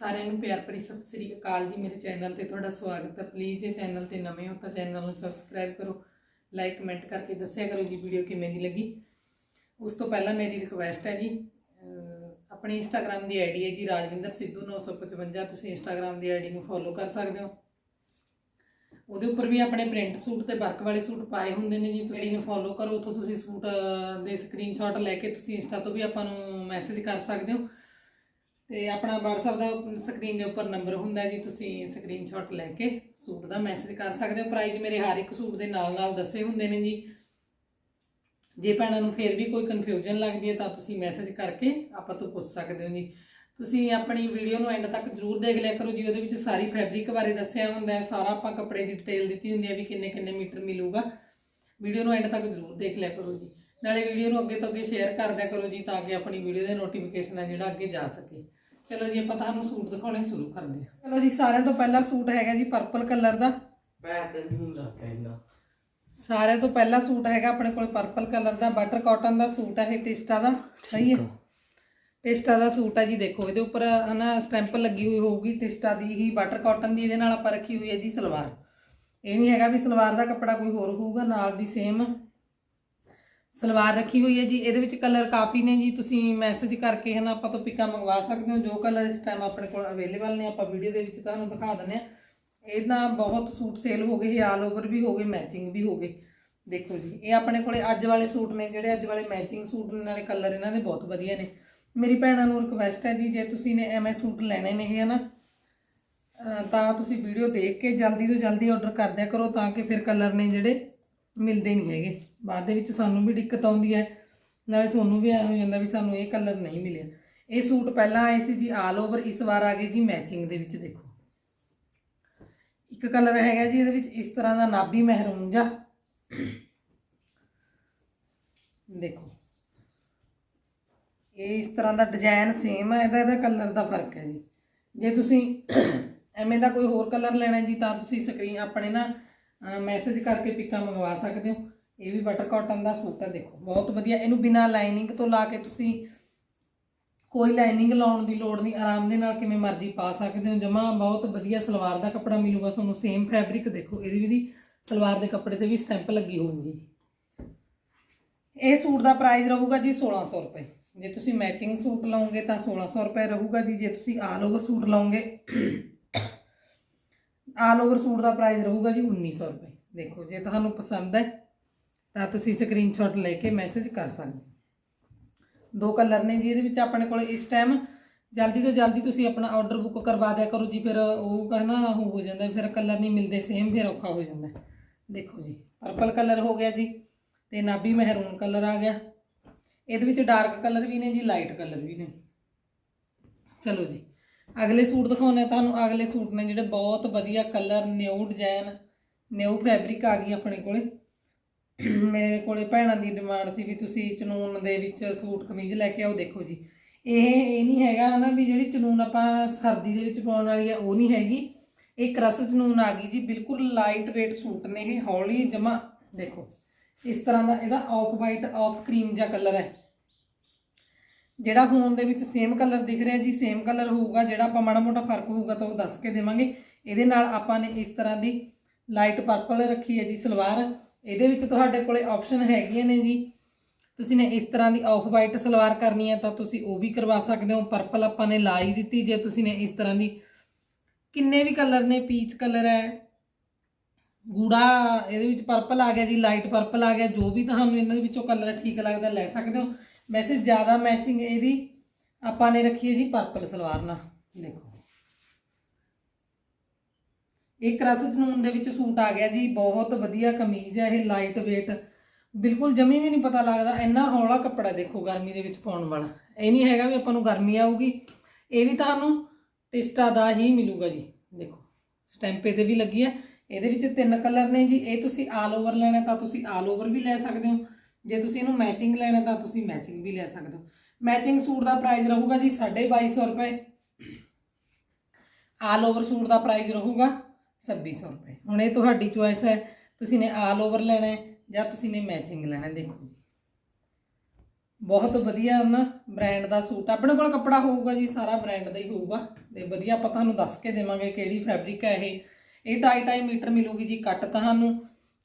ਸਾਰਿਆਂ ਨੂੰ ਪਿਆਰ ਭਰੀ ਸਤਿ ਸ੍ਰੀ ਅਕਾਲ ਜੀ। ਮੇਰੇ ਚੈਨਲ ਤੇ ਤੁਹਾਡਾ ਸਵਾਗਤ ਹੈ। ਪਲੀਜ਼ ਜੇ ਚੈਨਲ ਤੇ ਨਵੇਂ ਹੋ ਤਾਂ ਚੈਨਲ ਨੂੰ ਸਬਸਕ੍ਰਾਈਬ ਕਰੋ, ਲਾਈਕ, ਕਮੈਂਟ ਕਰਕੇ ਦੱਸਿਆ ਕਰੋ ਜੀ ਵੀਡੀਓ ਕਿਵੇਂ ਦੀ ਲੱਗੀ। ਉਸ ਤੋਂ ਪਹਿਲਾਂ ਮੇਰੀ ਰਿਕੁਐਸਟ ਹੈ ਜੀ, ਅਹ, ਆਪਣੀ ਇੰਸਟਾਗ੍ਰam ਦੀ ਆਈਡੀ ਹੈ ਜੀ ਰਾਜਵਿੰਦਰ ਸਿੱਧੂ 955 ਤੁਸੀਂ ਇੰਸਟਾਗ੍ਰam ਦੀ ਆਈਡੀ ਨੂੰ ਫੋਲੋ ਕਰ ਸਕਦੇ ਹੋ। ਉਹਦੇ ਉੱਪਰ ਵੀ ਆਪਣੇ ਪ੍ਰਿੰਟ ਸੂਟ ਤੇ ਵਰਕ ਵਾਲੇ ਸੂਟ ਪਾਏ ਹੁੰਦੇ ਨੇ ਜੀ। ਤੁਸੀਂ ਇਹਨੂੰ ਫੋਲੋ ਕਰੋ। ਉੱਥੋਂ ਤੁਸੀਂ ਸੂਟ ਦੇ ਸਕਰੀਨਸ਼ਾਟ ਲੈ ਕੇ ਤੁਸੀਂ ਇੰਸਟਾ ਤੋਂ ਵੀ ਆਪਾਂ ਨੂੰ ਮੈਸੇਜ ਕਰ ਸਕਦੇ ਹੋ। ਤੇ ਆਪਣਾ WhatsApp ਦਾ ਸਕਰੀਨ ਦੇ ਉੱਪਰ ਨੰਬਰ ਹੁੰਦਾ ਜੀ, ਤੁਸੀਂ ਸਕਰੀਨਸ਼ਾਟ ਲੈ ਕੇ ਸੂਟ ਦਾ ਮੈਸੇਜ ਕਰ ਸਕਦੇ ਹੋ। ਪ੍ਰਾਈਸ ਮੇਰੇ ਹਰ ਇੱਕ ਸੂਟ ਦੇ ਨਾਲ ਨਾਲ ਦੱਸੇ ਹੁੰਦੇ ਨੇ ਜੀ। ਜੇ ਭੈਣਾਂ ਨੂੰ ਫੇਰ ਵੀ ਕੋਈ ਕਨਫਿਊਜ਼ਨ ਲੱਗਦੀ ਹੈ ਤਾਂ ਤੁਸੀਂ ਮੈਸੇਜ ਕਰਕੇ ਆਪਾਂ ਤੋਂ ਪੁੱਛ ਸਕਦੇ ਹੋ ਜੀ। ਤੁਸੀਂ ਆਪਣੀ ਵੀਡੀਓ ਨੂੰ ਐਂਡ ਤੱਕ ਜਰੂਰ ਦੇਖ ਲਿਆ ਕਰੋ ਜੀ, ਉਹਦੇ ਵਿੱਚ ਸਾਰੀ ਫੈਬਰਿਕ ਬਾਰੇ ਦੱਸਿਆ ਹੁੰਦਾ ਹੈ। ਸਾਰਾ ਆਪਾਂ ਕੱਪੜੇ ਦੀ ਡਿਟੇਲ ਦਿੱਤੀ ਹੁੰਦੀ ਹੈ ਵੀ ਕਿੰਨੇ ਕਿੰਨੇ ਮੀਟਰ ਮਿਲੂਗਾ। ਵੀਡੀਓ ਨੂੰ ਐਂਡ ਤੱਕ ਜਰੂਰ ਦੇਖ ਲਿਆ ਕਰੋ ਜੀ। ਨਾਲੇ ਵੀਡੀਓ ਨੂੰ ਅੱਗੇ ਤੋਂ ਅੱਗੇ ਸ਼ੇਅਰ ਕਰਦਿਆ ਕਰੋ ਜੀ, ਤਾਂ ਕਿ ਆਪਣੀ ਵੀਡੀਓ ਦੇ ਨੋਟੀਫਿਕੇਸ਼ਨ ਹੈ ਜਿਹੜਾ ਅੱਗੇ ਜਾ ਸਕੇ। ਚਲੋ ਜੀ ਆਪਾਂ ਤੁਹਾਨੂੰ ਸੂਟ ਦਿਖਾਉਣੇ ਸ਼ੁਰੂ ਕਰਦੇ ਹਾਂ। ਚਲੋ ਜੀ ਸਾਰਿਆਂ ਤੋਂ ਪਹਿਲਾ ਸੂਟ ਹੈਗਾ ਜੀ ਪਰਪਲ ਕਲਰ ਦਾ। ਪੈਰ ਤੇ ਨਹੀਂ ਹੁੰਦਾ ਕਹਿੰਦਾ ਸਾਰਿਆਂ ਤੋਂ ਪਹਿਲਾ ਸੂਟ ਹੈਗਾ ਆਪਣੇ ਕੋਲ ਪਰਪਲ ਕਲਰ ਦਾ ਬਟਰ ਕਾਟਨ ਦਾ ਸੂਟ ਹੈ ਇਹ ਟਿਸਟਾ ਦਾ ਸਹੀ ਹੈ? ਟਿਸਟਾ ਦਾ ਸੂਟ ਹੈ ਜੀ ਦੇਖੋ ਇਹਦੇ ਉੱਪਰ ਹਨਾ ਸਟੈਂਪ ਲੱਗੀ ਹੋਈ ਹੋਊਗੀ ਟਿਸਟਾ ਦੀ ਹੀ ਬਟਰ ਕਾਟਨ ਦੀ ਇਹਦੇ ਨਾਲ ਆਪਾਂ ਰੱਖੀ ਹੋਈ ਹੈ ਜੀ ਸਲਵਾਰ। ਇਹ ਨਹੀਂ ਹੈਗਾ ਵੀ ਸਲਵਾਰ ਦਾ ਕੱਪੜਾ ਕੋਈ ਹੋਰ ਹੋਊਗਾ ਨਾਲ ਦੀ ਸੇਮ ਸਲਵਾਰ ਰੱਖੀ ਹੋਈ ਹੈ ਜੀ। ਇਹਦੇ ਵਿੱਚ ਕਲਰ ਕਾਫੀ ਨੇ ਜੀ। ਤੁਸੀਂ ਮੈਸੇਜ ਕਰਕੇ ਹਨਾ ਆਪਾਂ ਤੋਂ ਪਿਕਾਂ ਮੰਗਵਾ ਸਕਦੇ ਹੋ। ਜੋ ਕਲਰ ਇਸ ਟਾਈਮ ਆਪਣੇ ਕੋਲ ਅਵੇਲੇਬਲ ਨੇ, ਆਪਾਂ ਵੀਡੀਓ ਦੇ ਵਿੱਚ ਤੁਹਾਨੂੰ ਦਿਖਾ ਦਿੰਦੇ ਆ ਇਹਦਾ ਬਹੁਤ ਸੂਟ ਸੇਲ ਹੋ ਗਏ, ਇਹ ਆਲ ਓਵਰ ਵੀ ਹੋ ਗਏ ਮੈਚਿੰਗ ਵੀ ਹੋ ਗਏ। ਦੇਖੋ ਜੀ, ਇਹ ਆਪਣੇ ਕੋਲੇ ਅੱਜ ਵਾਲੇ ਸੂਟ ਨੇ ਜਿਹੜੇ ਅੱਜ ਵਾਲੇ ਮੈਚਿੰਗ ਸੂਟ ਨੇ, ਨਾਲੇ ਕਲਰ ਇਹਨਾਂ ਦੇ ਬਹੁਤ ਵਧੀਆ ਨੇ। ਮੇਰੀ ਭੈਣਾਂ ਨੂੰ ਰਿਕਵੈਸਟ ਹੈ ਜੀ, ਜੇ ਤੁਸੀਂ ਨੇ ਐਵੇਂ ਸੂਟ ਲੈਣੇ ਨੇ ਇਹ ਹਨਾ, ਅਹ ਤਾਂ ਤੁਸੀਂ ਵੀਡੀਓ ਦੇਖ ਕੇ ਜਲਦੀ ਤੋਂ ਜਲਦੀ ਆਰਡਰ ਕਰ ਦਿਆ ਕਰੋ, ਤਾਂ ਕਿ ਫਿਰ ਕਲਰ ਨੇ ਜਿਹੜੇ ਮਿਲਦੇ ਨਹੀਂ ਹੈਗੇ। ਬਾਅਦ ਦੇ ਵਿੱਚ ਸਾਨੂੰ ਵੀ ਦਿੱਕਤ ਆਉਂਦੀ ਹੈ। ਨਾਲੇ ਤੁਹਾਨੂੰ ਵੀ ਐ ਹੋ ਜਾਂਦਾ ਵੀ ਸਾਨੂੰ ਇਹ ਕਲਰ ਨਹੀਂ ਮਿਲਿਆ। ਇਹ ਸੂਟ ਪਹਿਲਾਂ ਆਏ ਸੀ ਜੀ ਆਲ ਓਵਰ ਇਸ ਵਾਰ ਆ ਗਏ ਜੀ ਮੈਚਿੰਗ ਦੇ ਵਿੱਚ ਦੇਖੋ। ਇੱਕ ਕਲਰ ਹੈਗਾ ਜੀ ਇਹਦੇ ਵਿੱਚ ਇਸ ਤਰ੍ਹਾਂ ਦਾ ਨਾਭੀ ਮਹਿਰੂਨ ਜਾ ਦੇਖੋ। ਇਹ ਇਸ ਤਰ੍ਹਾਂ ਦਾ ਡਿਜ਼ਾਈਨ ਸੇਮ ਹੈ ਇਹਦਾ ਇਹਦਾ ਕਲਰ ਦਾ ਫ਼ਰਕ ਹੈ ਜੀ। ਜੇ ਤੁਸੀਂ ਐਵੇਂ ਦਾ ਕੋਈ ਹੋਰ ਕਲਰ ਲੈਣਾ ਜੀ, ਤਾਂ ਤੁਸੀਂ ਸਕਰੀਨ ਆਪਣੇ ਨਾ ਮੈਸੇਜ ਕਰਕੇ ਪਿੱਕਾ ਮੰਗਵਾ ਸਕਦੇ ਹੋ। ਇਹ ਵੀ ਬਟਰ ਕਾਟਨ ਦਾ ਸੂਟ ਹੈ, ਦੇਖੋ, ਬਹੁਤ ਵਧੀਆ। ਇਹਨੂੰ ਬਿਨਾ ਲਾਈਨਿੰਗ ਤੋਂ ਲਾ ਕੇ ਤੁਸੀਂ ਕੋਈ ਲਾਈਨਿੰਗ ਲਾਉਣ ਦੀ ਲੋੜ ਨਹੀਂ, ਆਰਾਮ ਦੇ ਨਾਲ ਕਿਵੇਂ ਮਰਜ਼ੀ ਪਾ ਸਕਦੇ ਹੋ। ਜਮਾ ਬਹੁਤ ਵਧੀਆ ਸਲਵਾਰ ਦਾ ਕੱਪੜਾ ਮਿਲੂਗਾ ਤੁਹਾਨੂੰ ਸੇਮ ਫੈਬਰਿਕ ਦੇਖੋ, ਇਹਦੀ ਵੀ ਸਲਵਾਰ ਦੇ ਕੱਪੜੇ ਤੇ ਵੀ ਸਟੈਂਪ ਲੱਗੀ ਹੋਊਗੀ। ਇਹ ਸੂਟ ਦਾ ਪ੍ਰਾਈਸ ਰਹੂਗਾ ਜੀ 1600 ਰੁਪਏ। ਜੇ ਤੁਸੀਂ ਮੈਚਿੰਗ ਸੂਟ ਲਓਗੇ ਤਾਂ 1600 ਰੁਪਏ ਰਹੂਗਾ ਜੀ। ਜੇ ਤੁਸੀਂ ਆਲ ਓਵਰ ਸੂਟ ਲਓਗੇ ਆਲ ਓਵਰ ਸੂਟ ਦਾ ਪ੍ਰਾਈਸ ਰਹੂਗਾ ਜੀ 1900 ਰੁਪਏ। ਦੇਖੋ, ਜੇ ਤੁਹਾਨੂੰ ਪਸੰਦ ਹੈ, ਤਾਂ ਤੁਸੀਂ ਸਕਰੀਨਸ਼ਾਟ ਲੈ ਕੇ ਮੈਸੇਜ ਕਰ ਸਕਦੇ ਦੋ ਕਲਰ ਨੇ ਜੀ, ਇਹਦੇ ਵਿੱਚ ਆਪਣੇ ਕੋਲ ਇਸ ਟਾਈਮ ਜਲਦੀ ਤੋਂ ਜਲਦੀ ਤੁਸੀਂ ਆਪਣਾ ਆਰਡਰ ਬੁੱਕ ਕਰਵਾ ਦਿਆ ਕਰੋ ਜੀ, ਫਿਰ ਉਹ ਕਹਿੰਦਾ ਉਹ ਹੋ ਜਾਂਦਾ, ਫਿਰ ਕਲਰ ਨਹੀਂ ਮਿਲਦੇ ਸੇਮ ਫਿਰ ਔਖਾ ਹੋ ਜਾਂਦਾ। ਦੇਖੋ ਜੀ ਪਰਪਲ ਕਲਰ ਹੋ ਗਿਆ ਜੀ, ਤੇ ਨਾਭੀ ਮਹਿਰੂਨ ਕਲਰ ਆ ਗਿਆ। ਇਹਦੇ ਵਿੱਚ ਡਾਰਕ ਕਲਰ ਵੀ ਨੇ ਜੀ ਲਾਈਟ ਕਲਰ ਵੀ ਨੇ। ਚਲੋ ਜੀ ਅਗਲੇ ਸੂਟ ਦਿਖਾਉਣੇ ਤੁਹਾਨੂੰ ਅਗਲੇ ਸੂਟ ਨੇ ਜਿਹੜੇ ਬਹੁਤ ਵਧੀਆ colour new design new fabric ਆ ਗਈ ਆਪਣੇ ਕੋਲੇ। ਮੇਰੇ ਕੋਲੇ ਭੈਣਾਂ ਦੀ ਡਿਮਾਂਡ ਸੀ ਵੀ ਤੁਸੀਂ ਚਨੂਨ ਦੇ ਵਿੱਚ ਸੂਟ ਕਮੀਜ਼ ਲੈ ਕੇ ਆਓ, ਦੇਖੋ ਜੀ। ਇਹ ਇਹ ਨਹੀਂ ਹੈਗਾ ਨਾ ਵੀ ਜਿਹੜੀ ਚਨੂਨ ਆਪਾਂ ਸਰਦੀ ਦੇ ਵਿੱਚ ਪਾਉਣ ਵਾਲੀ ਹੈ ਉਹ ਨਹੀਂ ਹੈਗੀ। ਇਹ ਕਰਸ ਚਨੂਨ ਆ ਗਈ ਜੀ, ਬਿਲਕੁਲ ਲਾਈਟ weight ਸੂਟ ਨੇ ਇਹ, ਹੌਲੀ ਜਮਾ ਦੇਖੋ। ਇਸ ਤਰ੍ਹਾਂ ਦਾ ਇਹਦਾ ਆਫ ਵਾਈਟ ਆਫ ਕਰੀਮ ਜਿਹਾ ਕਲਰ ਹੈ। ਜਿਹੜਾ ਫੋਨ ਦੇ ਵਿੱਚ ਸੇਮ ਕਲਰ ਦਿਖ ਰਿਹਾ ਜੀ ਸੇਮ ਕਲਰ ਹੋਊਗਾ, ਜਿਹੜਾ ਆਪਾਂ ਮਾੜਾ ਮੋਟਾ ਫ਼ਰਕ ਹੋਊਗਾ ਤਾਂ ਉਹ ਦੱਸ ਕੇ ਦੇਵਾਂਗੇ। ਇਹਦੇ ਨਾਲ ਆਪਾਂ ਨੇ ਇਸ ਤਰ੍ਹਾਂ ਦੀ ਲਾਈਟ ਪਰਪਲ ਰੱਖੀ ਹੈ ਜੀ, ਸਲਵਾਰ। ਇਹਦੇ ਵਿੱਚ ਤੁਹਾਡੇ ਕੋਲੇ ਆਪਸ਼ਨ ਹੈਗੀਆਂ ਨੇ ਜੀ। ਤੁਸੀਂ ਨੇ ਇਸ ਤਰ੍ਹਾਂ ਦੀ ਆਫ ਵਾਈਟ ਸਲਵਾਰ ਕਰਨੀ ਹੈ ਤਾਂ ਤੁਸੀਂ ਉਹ ਵੀ ਕਰਵਾ ਸਕਦੇ ਹੋ। ਪਰਪਲ ਆਪਾਂ ਨੇ ਲਾ ਹੀ ਦਿੱਤੀ, ਜੇ ਤੁਸੀਂ ਨੇ ਇਸ ਤਰ੍ਹਾਂ ਦੀ ਕਿੰਨੇ ਵੀ ਕਲਰ ਨੇ ਪੀਚ ਕਲਰ ਹੈ, ਗੂੜਾ, ਇਹਦੇ ਵਿੱਚ ਪਰਪਲ ਆ ਗਿਆ ਜੀ ਲਾਈਟ ਪਰਪਲ ਆ ਗਿਆ, ਜੋ ਵੀ ਤੁਹਾਨੂੰ ਇਹਨਾਂ ਦੇ ਵਿੱਚੋਂ ਕਲਰ ਠੀਕ ਲੱਗਦਾ ਲੈ ਸਕਦੇ ਹੋ। ਵੈਸੇ ਜ਼ਿਆਦਾ ਮੈਚਿੰਗ ਇਹਦੀ ਆਪਾਂ ਨੇ ਰੱਖੀ ਹੈ ਜੀ ਪਰਪਲ ਸਲਵਾਰ ਨਾਲ। ਦੇਖੋ। ਇਹ ਕ੍ਰਸ ਜਨੂਨ ਦੇ ਵਿੱਚ ਸੂਟ ਆ ਗਿਆ ਜੀ, ਬਹੁਤ ਵਧੀਆ ਕਮੀਜ਼ ਹੈ ਇਹ ਲਾਈਟ weight ਬਿਲਕੁਲ ਜਮੀ ਵੀ ਨਹੀਂ ਪਤਾ ਲੱਗਦਾ, ਇੰਨਾ ਹੌਲਾ ਕੱਪੜਾ ਦੇਖੋ ਗਰਮੀ ਦੇ ਵਿੱਚ ਪਾਉਣ ਵਾਲਾ। ਇਹ ਨਹੀਂ ਹੈਗਾ ਵੀ ਆਪਾਂ ਨੂੰ ਗਰਮੀ ਆਊਗੀ, ਇਹ ਵੀ ਤੁਹਾਨੂੰ ਟਿਸਟਾ ਦਾ ਹੀ ਮਿਲੂਗਾ ਜੀ। ਦੇਖੋ, ਸਟੈਂਪੇ ਤੇ ਵੀ ਲੱਗੀ ਹੈ, ਇਹਦੇ ਵਿੱਚ ਤਿੰਨ ਕਲਰ ਨੇ ਜੀ, ਇਹ ਤੁਸੀਂ ਆਲ ਓਵਰ ਲੈਣਾ ਤਾਂ ਤੁਸੀਂ ਆਲ ਓਵਰ ਵੀ ਲੈ ਸਕਦੇ ਹੋ। ਜੇ ਤੁਸੀਂ ਇਹਨੂੰ ਮੈਚਿੰਗ ਲੈਣਾ ਤਾਂ ਤੁਸੀਂ ਮੈਚਿੰਗ ਵੀ ਲੈ ਸਕਦੇ ਹੋ। ਮੈਚਿੰਗ ਸੂਟ ਦਾ ਪ੍ਰਾਈਸ ਰਹੂਗਾ ਜੀ 2250 ਰੁਪਏ। ਆਲ ਓਵਰ ਸੂਟ ਦਾ ਪ੍ਰਾਈਸ ਰਹੂਗਾ 2600 ਰੁਪਏ। ਹੁਣ ਇਹ ਤੁਹਾਡੀ ਚੋਇਸ ਹੈ, ਤੁਸੀਂ ਨੇ ਆਲ ਓਵਰ ਲੈਣਾ ਹੈ ਜਾਂ ਤੁਸੀਂ ਨੇ ਮੈਚਿੰਗ ਲੈਣਾ ਦੇਖੋ ਜੀ। ਬਹੁਤ ਵਧੀਆ ਨਾ ਬ੍ਰਾਂਡ ਦਾ ਸੂਟ ਆਪਣੇ ਕੋਲ ਕੱਪੜਾ ਹੋਊਗਾ ਜੀ, ਸਾਰਾ ਬ੍ਰਾਂਡ ਦਾ ਹੀ ਹੋਊਗਾ। ਤੇ ਵਧੀਆ ਆਪਾਂ ਤੁਹਾਨੂੰ ਦੱਸ ਕੇ ਦੇਵਾਂਗੇ ਕਿਹੜੀ ਫੈਬਰਿਕ ਹੈ ਇਹ। ਇਹ 2.5 ਮੀਟਰ ਮਿਲੂਗੀ ਜੀ ਕੱਟ ਤੁਹਾਨੂੰ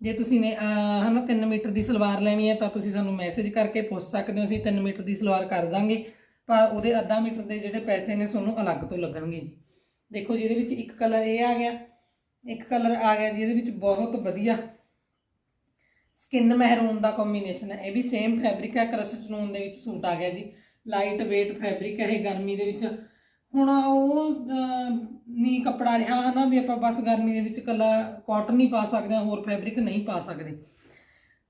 ਜੇ ਤੁਸੀਂ ਨੇ ਅਹ, ਹਨਾ 3 ਮੀਟਰ ਦੀ ਸਲਵਾਰ ਲੈਣੀ ਹੈ ਤਾਂ ਤੁਸੀਂ ਸਾਨੂੰ ਮੈਸੇਜ ਕਰਕੇ ਪੁੱਛ ਸਕਦੇ ਹੋ ਅਸੀਂ 3 ਮੀਟਰ ਦੀ ਸਲਵਾਰ ਕਰ ਦਾਂਗੇ। ਪਰ ਉਹਦੇ ਅੱਧਾ ਮੀਟਰ ਦੇ ਜਿਹੜੇ ਪੈਸੇ ਨੇ ਤੁਹਾਨੂੰ ਅਲੱਗ ਤੋਂ ਲੱਗਣਗੇ ਜੀ। ਦੇਖੋ ਜੀ ਇਹਦੇ ਵਿੱਚ ਇੱਕ ਕਲਰ ਇਹ ਆ ਗਿਆ ਇੱਕ ਕਲਰ ਆ ਗਿਆ ਜੀ ਇਹਦੇ ਵਿੱਚ ਬਹੁਤ ਵਧੀਆ ਸਕਿਨ ਮਹਿਰੂਨ ਦਾ ਕੰਬੀਨੇਸ਼ਨ ਹੈ। ਇਹ ਵੀ ਸੇਮ ਫੈਬਰਿਕ ਹੈ ਕਰਸ਼ ਚਨੂਨ ਦੇ ਵਿੱਚ ਸੂਟ ਆ ਗਿਆ ਜੀ। ਲਾਈਟ weight ਫੈਬਰਿਕ ਹੈ ਇਹ ਗਰਮੀ ਦੇ ਵਿੱਚ। ਹੁਣ ਉਹ ਅਹ, ਨਹੀਂ ਕੱਪੜਾ ਰਿਹਾ ਹਨਾ ਵੀ ਆਪਾਂ ਬਸ ਗਰਮੀ ਦੇ ਵਿੱਚ ਕੱਲਾ ਕਾਟਨ ਹੀ ਪਾ ਸਕਦੇ ਹਾਂ ਹੋਰ ਫੈਬਰਿਕ ਨਹੀਂ ਪਾ ਸਕਦੇ।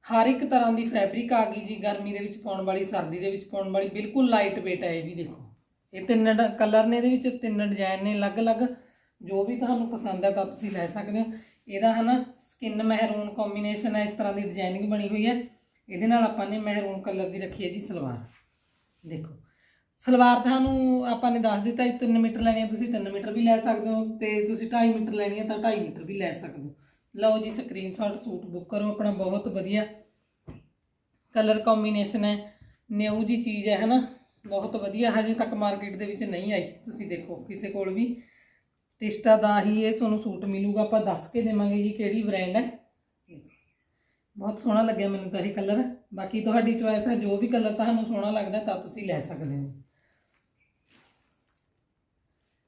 ਹਰ ਇੱਕ ਤਰ੍ਹਾਂ ਦੀ ਫੈਬਰਿਕ ਆ ਗਈ ਜੀ ਗਰਮੀ ਦੇ ਵਿੱਚ ਪਾਉਣ ਵਾਲੀ ਸਰਦੀ ਦੇ ਵਿੱਚ ਪਾਉਣ ਵਾਲੀ ਬਿਲਕੁਲ ਲਾਈਟ weight ਹੈ ਇਹ ਵੀ ਦੇਖੋ। ਇਹ ਤਿੰਨ ਕਲਰ ਨੇ ਇਹਦੇ ਵਿੱਚ ਤਿੰਨ ਡਿਜ਼ਾਈਨ ਨੇ ਅਲੱਗ-ਅਲੱਗ। ਜੋ ਵੀ ਤੁਹਾਨੂੰ ਪਸੰਦ ਹੈ ਤਾਂ ਤੁਸੀਂ ਲੈ ਸਕਦੇ ਹੋ। ਇਹਦਾ ਹਨਾ ਸਕਿਨ ਮਹਿਰੂਨ ਕੰਬੀਨੇਸ਼ਨ ਹੈ ਇਸ ਤਰ੍ਹਾਂ ਦੀ ਡਿਜ਼ਾਈਨਿੰਗ ਬਣੀ ਹੋਈ ਹੈ। ਇਹਦੇ ਨਾਲ ਆਪਾਂ ਨੇ ਮਹਿਰੂਨ ਕਲਰ ਦੀ ਰੱਖੀ ਹੈ ਜੀ ਸਲਵਾਰ। ਦੇਖੋ। ਸਲਵਾਰ ਤੁਹਾਨੂੰ ਆਪਾਂ ਨੇ ਦੱਸ ਦਿੱਤਾ 3 ਮੀਟਰ ਲੈਣੀ ਹੈ, ਤੁਸੀਂ 3 ਮੀਟਰ ਵੀ ਲੈ ਸਕਦੇ ਹੋ ਤੇ ਤੁਸੀਂ 2.5 ਮੀਟਰ ਲੈਣੀ ਹੈ ਤਾਂ 2.5 ਮੀਟਰ ਵੀ ਲੈ ਸਕਦੇ ਹੋ। ਲਓ ਜੀ ਸਕਰੀਨਸ਼ਾਟ ਸੂਟ ਬੁੱਕ ਕਰੋ, ਆਪਣਾ ਬਹੁਤ ਵਧੀਆ ਕਲਰ ਕੰਬੀਨੇਸ਼ਨ ਹੈ, ਨਿਊ ਜੀ ਚੀਜ਼ ਹੈ, ਹਨਾ? ਬਹੁਤ ਵਧੀਆ, ਹਜੇ ਤੱਕ ਮਾਰਕੀਟ ਦੇ ਵਿੱਚ ਨਹੀਂ ਆਈ, ਤੁਸੀਂ ਦੇਖੋ, ਕਿਸੇ ਕੋਲ ਵੀ। ਟਿਸਟਾ ਦਾ ਹੀ ਇਹ ਤੁਹਾਨੂੰ ਸੂਟ ਮਿਲੂਗਾ, ਆਪਾਂ ਦੱਸ ਕੇ ਦੇਵਾਂਗੇ ਜੀ ਕਿਹੜੀ ਬ੍ਰਾਂਡ ਹੈ। ਬਹੁਤ ਸੋਹਣਾ ਲੱਗਿਆ ਮੈਨੂੰ ਤਾਂ ਇਹ ਕਲਰ ਬਾਕੀ ਤੁਹਾਡੀ ਚੋਇਸ ਹੈ, ਜੋ ਵੀ ਕਲਰ ਤੁਹਾਨੂੰ ਸੋਹਣਾ ਲੱਗਦਾ ਤਾਂ ਤੁਸੀਂ ਲੈ ਸਕਦੇ ਹੋ।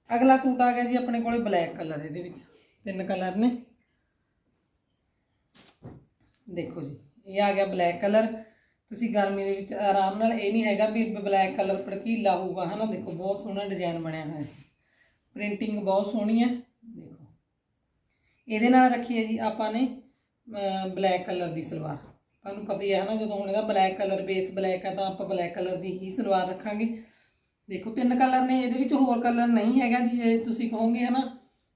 ਅਗਲਾ ਸੂਟ ਆ ਗਿਆ ਜੀ ਆਪਣੇ ਕੋਲੇ ਬਲੈਕ ਕਲਰ ਇਹਦੇ ਵਿੱਚ, ਤਿੰਨ ਕਲਰ ਨੇ। ਦੇਖੋ ਜੀ, ਇਹ ਆ ਗਿਆ ਬਲੈਕ ਕਲਰ। ਤੁਸੀਂ ਗਰਮੀ ਦੇ ਵਿੱਚ ਆਰਾਮ ਨਾਲ, ਇਹ ਨਹੀਂ ਹੈਗਾ ਵੀ ਬਲੈਕ ਕਲਰ ਭੜਕੀਲਾ ਹੋਊਗਾ, ਹਨਾ? ਦੇਖੋ, ਬਹੁਤ ਸੋਹਣਾ ਡਿਜ਼ਾਈਨ ਬਣਿਆ ਹੋਇਆ ਹੈ। ਪ੍ਰਿੰਟਿੰਗ ਬਹੁਤ ਸੋਹਣੀ ਹੈ, ਦੇਖੋ। ਇਹਦੇ ਨਾਲ ਰੱਖੀ ਹੈ ਜੀ ਆਪਾਂ ਨੇ ਬਲੈਕ ਕਲਰ ਦੀ ਸਲਵਾਰ। ਤੁਹਾਨੂੰ ਪਤਾ ਹੀ ਹੈ, ਹਨਾ? ਜਦੋਂ ਹੁਣ ਇਹਦਾ ਬਲੈਕ ਕਲਰ, ਬੇਸ ਬਲੈਕ ਹੈ, ਤਾਂ ਆਪਾਂ ਬਲੈਕ ਕਲਰ ਦੀ ਹੀ ਸਲਵਾਰ ਰੱਖਾਂਗੇ। ਦੇਖੋ, ਤਿੰਨ ਕਲਰ ਨੇ, ਇਹਦੇ ਵਿੱਚ ਹੋਰ ਕਲਰ ਨਹੀਂ ਹੈਗਾ ਜੀ ਜੇ ਤੁਸੀਂ ਕਹੋਗੇ ਹਨਾ,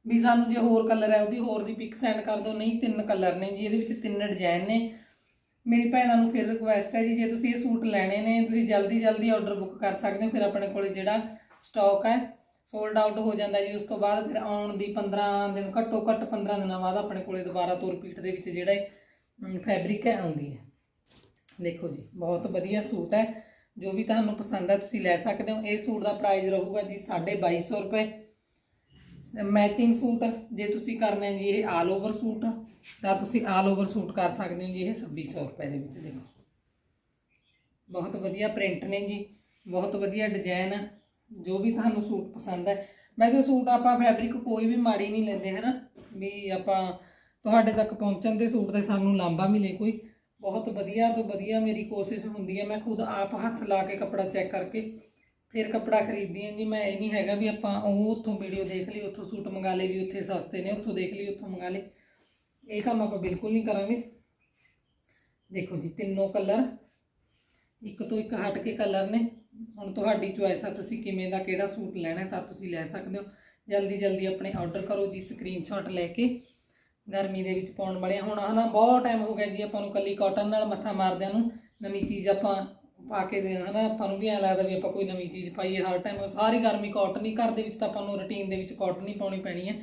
ਵੀ ਸਾਨੂੰ ਜੇ ਹੋਰ ਕਲਰ ਹੈ, ਉਹਦੀ ਹੋਰ ਦੀ ਪਿਕ ਸੈਂਡ ਕਰ ਦਿਓ, ਨਹੀਂ, ਤਿੰਨ ਕਲਰ ਨੇ ਜੀ, ਇਹਦੇ ਵਿੱਚ ਤਿੰਨ ਡਿਜ਼ਾਈਨ ਨੇ। ਮੇਰੀ ਭੈਣਾਂ ਨੂੰ ਫਿਰ ਰਿਕੁਐਸਟ ਹੈ ਜੀ, ਜੇ ਤੁਸੀਂ ਇਹ ਸੂਟ ਲੈਣੇ ਨੇ, ਤੁਸੀਂ ਜਲਦੀ ਜਲਦੀ ਆਰਡਰ ਬੁੱਕ ਕਰ ਸਕਦੇ ਹੋ, ਫਿਰ ਆਪਣੇ ਕੋਲੇ ਜਿਹੜਾ ਸਟਾਕ ਹੈ ਸੋਲਡ ਆਊਟ ਹੋ ਜਾਂਦਾ ਜੀ, ਉਸ ਤੋਂ ਬਾਅਦ ਫਿਰ ਆਉਣ ਦੀ 15 ਦਿਨ, ਘੱਟੋ ਘੱਟ 15 ਦਿਨਾਂ ਬਾਅਦ ਆਪਣੇ ਕੋਲੇ ਦੁਬਾਰਾ ਤੋਂ ਰਿਪੀਟ ਦੇ ਵਿੱਚ ਜਿਹੜਾ ਫੈਬਰਿਕ ਹੈ, ਆਉਂਦੀ ਹੈ। ਦੇਖੋ ਜੀ, ਬਹੁਤ ਵਧੀਆ ਸੂਟ ਹੈ। ਜੋ ਵੀ ਤੁਹਾਨੂੰ ਪਸੰਦ ਹੈ ਤੁਸੀਂ ਲੈ ਸਕਦੇ ਹੋ। ਇਹ ਸੂਟ ਦਾ ਪ੍ਰਾਈਸ ਰਹੂਗਾ ਜੀ 2250 ਰੁਪਏ। ਮੈਚਿੰਗ ਸੂਟ, ਜੇ ਤੁਸੀਂ ਕਰਨਾ ਹੈ ਜੀ ਇਹ ਆਲ ਓਵਰ ਸੂਟ, ਤਾਂ ਤੁਸੀਂ ਆਲ ਓਵਰ ਸੂਟ ਕਰ ਸਕਦੇ ਹੋ ਜੀ ਇਹ 2600 ਰੁਪਏ ਦੇ ਵਿੱਚ ਦੇਖੋ। ਬਹੁਤ ਵਧੀਆ ਪ੍ਰਿੰਟ ਨੇ ਜੀ, ਬਹੁਤ ਵਧੀਆ ਡਿਜ਼ਾਈਨ ਹੈ ਜੋ ਵੀ ਤੁਹਾਨੂੰ ਸੂਟ ਪਸੰਦ ਹੈ ਵੈਸੇ ਸੂਟ ਆਪਾਂ ਫੈਬਰਿਕ ਕੋਈ ਵੀ ਮਾੜੀ ਨਹੀਂ ਲੈਂਦੇ, ਹਨਾ? ਵੀ ਆਪਾਂ ਤੁਹਾਡੇ ਤੱਕ ਪਹੁੰਚਣ ਦੇ ਸੂਟ ਤੇ ਸਾਨੂੰ ਲਾਂਬਾ ਮਿਲੇ ਕੋਈ। ਬਹੁਤ ਵਧੀਆ ਤੋਂ ਵਧੀਆ ਮੇਰੀ ਕੋਸ਼ਿਸ਼ ਹੁੰਦੀ ਹੈ, ਮੈਂ ਖੁਦ ਆਪ ਹੱਥ ਲਾ ਕੇ ਕੱਪੜਾ ਚੈੱਕ ਕਰਕੇ ਫਿਰ ਕੱਪੜਾ ਖਰੀਦਦੀ ਹਾਂ ਜੀ। ਮੈਂ ਇਹ ਨਹੀਂ ਹੈਗਾ ਵੀ ਆਪਾਂ ਉਹ ਉੱਥੋਂ ਵੀਡੀਓ ਦੇਖ ਲਈ, ਉੱਥੋਂ ਸੂਟ ਮੰਗਾ ਲਏ ਵੀ ਉੱਥੇ ਸਸਤੇ ਨੇ, ਉੱਥੋਂ ਦੇਖ ਲਈ, ਉੱਥੋਂ ਮੰਗਾ ਲਏ। ਇਹ ਕੰਮ ਆਪਾਂ ਬਿਲਕੁਲ ਨਹੀਂ ਕਰਾਂਗੇ। ਦੇਖੋ ਜੀ, ਤਿੰਨੋਂ ਕਲਰ ਇੱਕ ਤੋਂ ਇੱਕ ਹਟ ਕੇ ਕਲਰ ਨੇ। ਹੁਣ ਤੁਹਾਡੀ ਚੁਆਇਸ ਆ, ਤੁਸੀਂ ਕਿਵੇਂ ਦਾ ਕਿਹੜਾ ਸੂਟ ਲੈਣਾ ਤਾਂ ਤੁਸੀਂ ਲੈ ਸਕਦੇ ਹੋ। ਜਲਦੀ ਜਲਦੀ ਆਪਣੇ ਆਰਡਰ ਕਰੋ ਜੀ ਸਕਰੀਨਸ਼ਾਟ ਲੈ ਕੇ। ਗਰਮੀ ਦੇ ਵਿੱਚ ਪਾਉਣ ਵਾਲੇ ਹੁਣ ਹਨਾ ਬਹੁਤ ਟਾਈਮ ਹੋ ਗਿਆ ਜੀ ਆਪਾਂ ਨੂੰ ਕੱਲੀ ਕਾਟਨ ਨਾਲ ਮੱਥਾ ਮਾਰਦਿਆਂ ਨੂੰ। ਨਵੀਂ ਚੀਜ਼ ਆਪਾਂ ਪਾ ਕੇ ਦੇ ਹਨਾ ਆਪਾਂ ਨੂੰ ਵੀ ਐਂ ਲੱਗਦਾ ਵੀ ਆਪਾਂ ਕੋਈ ਨਵੀਂ ਚੀਜ਼ ਪਾਈਏ ਹਰ ਟਾਈਮ ਸਾਰੀ ਗਰਮੀ ਕਾਟਨ ਹੀ, ਘਰ ਦੇ ਵਿੱਚ ਤਾਂ ਆਪਾਂ ਨੂੰ ਰੁਟੀਨ ਦੇ ਵਿੱਚ ਕਾਟਨ ਹੀ ਪਾਉਣੀ ਪੈਣੀ ਹੈ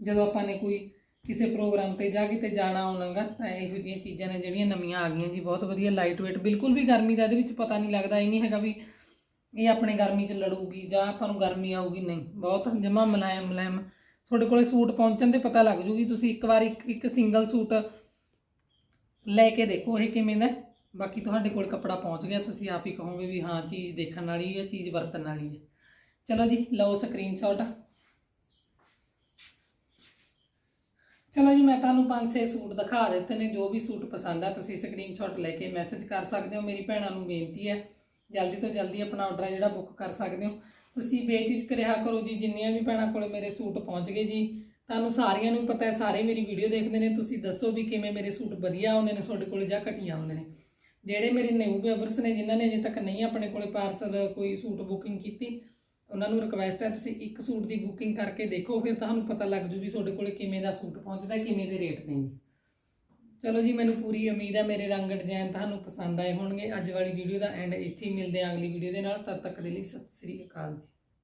ਜਦੋਂ ਆਪਾਂ ਨੇ ਕੋਈ ਕਿਸੇ ਪ੍ਰੋਗਰਾਮ ਤੇ ਜਾ ਕਿਤੇ ਜਾਣਾ ਆਉਣਾਗਾ ਤਾਂ ਇਹੋ ਜਿਹੀਆਂ ਚੀਜ਼ਾਂ ਨੇ ਜਿਹੜੀਆਂ ਨਵੀਆਂ ਆ ਗਈਆਂ ਜੀ। ਬਹੁਤ ਵਧੀਆ ਲਾਈਟ weight ਬਿਲਕੁਲ ਵੀ ਗਰਮੀ ਦਾ ਇਹਦੇ ਵਿੱਚ ਪਤਾ ਨਹੀਂ ਲੱਗਦਾ, ਇਹ ਨਹੀਂ ਹੈਗਾ ਵੀ ਇਹ ਆਪਣੇ ਗਰਮੀ 'ਚ ਲੜੂਗੀ ਜਾਂ ਆਪਾਂ ਨੂੰ ਗਰਮੀ ਆਊਗੀ, ਨਹੀਂ। ਬਹੁਤ ਜਮਾ ਮੁਲਾਇਮ ਮੁਲਾਇਮ ਤੁਹਾਡੇ ਕੋਲੇ ਸੂਟ ਪਹੁੰਚਣ ਤੇ ਪਤਾ ਲੱਗ ਜੂਗੀ, ਤੁਸੀਂ ਇੱਕ ਵਾਰ ਇੱਕ ਇੱਕ ਸਿੰਗਲ ਸੂਟ ਲੈ ਕੇ ਦੇਖੋ ਇਹ ਕਿਵੇਂ ਦਾ ਬਾਕੀ ਤੁਹਾਡੇ ਕੋਲ ਕੱਪੜਾ ਪਹੁੰਚ ਗਿਆ, ਤੁਸੀਂ ਆਪ ਹੀ ਕਹੋਗੇ ਵੀ ਹਾਂ, ਚੀਜ਼ ਦੇਖਣ ਵਾਲੀ ਹੈ, ਚੀਜ਼ ਵਰਤਣ ਵਾਲੀ ਹੈ। ਚਲੋ ਜੀ, ਲਓ ਸਕਰੀਨਸ਼ਾਟ ਚਲੋ ਜੀ, ਮੈਂ ਤੁਹਾਨੂੰ ਪੰਜ ਛੇ ਸੂਟ ਦਿਖਾ ਦਿੱਤੇ ਨੇ, ਜੋ ਵੀ ਸੂਟ ਪਸੰਦ ਆ, ਤੁਸੀਂ ਸਕਰੀਨਸ਼ਾਟ ਲੈ ਕੇ ਮੈਸੇਜ ਕਰ ਸਕਦੇ ਹੋ। ਮੇਰੀ ਭੈਣਾਂ ਨੂੰ ਬੇਨਤੀ ਹੈ, ਜਲਦੀ ਤੋਂ ਜਲਦੀ ਆਪਣਾ ਆਰਡਰ ਜਿਹੜਾ ਬੁੱਕ ਕਰ ਸਕਦੇ ਹੋ। ਤੁਸੀਂ ਬੇਝਿਜਕ ਰਿਹਾ ਕਰੋ ਜੀ, ਜਿੰਨੀਆਂ ਵੀ ਭੈਣਾਂ ਕੋਲ ਮੇਰੇ ਸੂਟ ਪਹੁੰਚ ਗਏ ਜੀ। ਤੁਹਾਨੂੰ ਸਾਰਿਆਂ ਨੂੰ ਪਤਾ ਹੈ, ਸਾਰੇ ਮੇਰੀ ਵੀਡੀਓ ਦੇਖਦੇ ਨੇ। ਤੁਸੀਂ ਦੱਸੋ ਵੀ ਕਿਵੇਂ ਮੇਰੇ ਸੂਟ ਵਧੀਆ ਆਉਂਦੇ ਨੇ, ਤੁਹਾਡੇ ਕੋਲ ਜਾਂ ਘਟੀਆ ਆਉਂਦੇ ਨੇ। ਜਿਹੜੇ ਮੇਰੇ ਨਿਊ ਵਿਊਵਰਸ ਨੇ, ਜਿਨ੍ਹਾਂ ਨੇ ਅਜੇ ਤੱਕ ਨਹੀਂ ਆਪਣੇ ਕੋਲੇ ਪਾਰਸਲ ਕੋਈ ਸੂਟ ਬੁਕਿੰਗ ਕੀਤੀ, ਉਹਨਾਂ ਨੂੰ ਰਿਕਵੈਸਟ ਹੈ, ਤੁਸੀਂ ਇੱਕ ਸੂਟ ਦੀ ਬੁਕਿੰਗ ਕਰਕੇ ਦੇਖੋ, ਫਿਰ ਤੁਹਾਨੂੰ ਪਤਾ ਲੱਗ ਜੂ ਵੀ ਤੁਹਾਡੇ ਕੋਲੇ ਕਿਵੇਂ ਦਾ ਸੂਟ ਪਹੁੰਚਦਾ, ਕਿਵੇਂ ਦੇ ਰੇਟ ਨੇ। ਜੀ ਚਲੋ ਜੀ, ਮੈਨੂੰ ਪੂਰੀ ਉਮੀਦ ਹੈ ਮੇਰੇ ਰੰਗ ਡਿਜ਼ਾਈਨ ਤੁਹਾਨੂੰ ਪਸੰਦ ਆਏ ਹੋਣਗੇ। ਅੱਜ ਵਾਲੀ ਵੀਡੀਓ ਦਾ ਐਂਡ ਇੱਥੇ ਹੀ ਮਿਲਦੇ ਹਾਂ ਅਗਲੀ ਵੀਡੀਓ ਦੇ ਨਾਲ। ਤਦ ਤੱਕ ਦੇ ਲਈ ਸਤਿ ਸ੍ਰੀ ਅਕਾਲ ਜੀ।